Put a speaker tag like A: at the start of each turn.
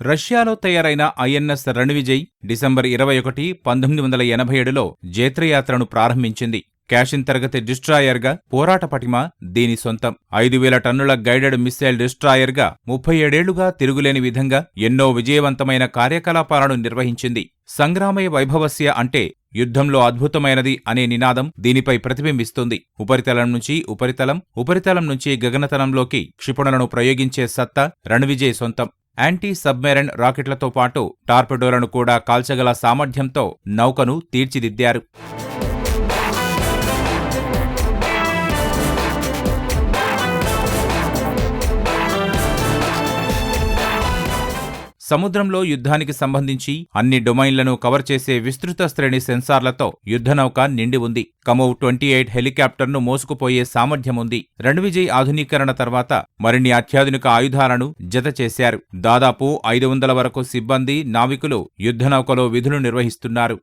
A: రష్యాలో తయారైన INS Ranvijay December ఇరవై ఒకటి పంతొమ్మిది వందల ఎనభై ఏడులో జైత్రయాత్రను ప్రారంభించింది. క్యాషిన్ తరగతి డిస్ట్రాయర్గా పోరాట పటిమ దీని సొంతం. ఐదు వేల టన్నుల గైడెడ్ మిస్సైల్ డిస్ట్రాయర్గా ముప్పై ఏడేళ్ళుగా తిరుగులేని విధంగా ఎన్నో విజయవంతమైన కార్యకలాపాలను నిర్వహించింది. సంగ్రామయ వైభవస్య అంటే యుద్ధంలో అద్భుతమైనది అనే నినాదం దీనిపై ప్రతిబింబిస్తుంది. ఉపరితలం నుంచి ఉపరితలం ఉపరితలం నుంచి గగనతలంలోకి క్షిపణులను ప్రయోగించే సత్తా రణ్విజయ్ సొంతం. యాంటీ సబ్మెరైన్ రాకెట్లతో పాటు టార్పెడోలను కూడా కాల్చగల సామర్థ్యంతో నౌకను తీర్చిదిద్దారు. సముద్రంలో యుద్ధానికి సంబంధించి అన్ని డొమైన్లను కవర్ చేసే విస్తృత శ్రేణి సెన్సార్లతో యుద్ధనౌక నిండి ఉంది. కమోవ్ ట్వంటీ ఎయిట్ హెలికాప్టర్ను మోసుకుపోయే సామర్థ్యముంది రణ్విజయ్ ఆధునీకరణ తర్వాత మరిన్ని అత్యాధునిక ఆయుధాలను జత చేశారు. దాదాపు ఐదు వందల వరకు సిబ్బంది నావికులు యుద్ధనౌకలో విధులు నిర్వహిస్తున్నారు.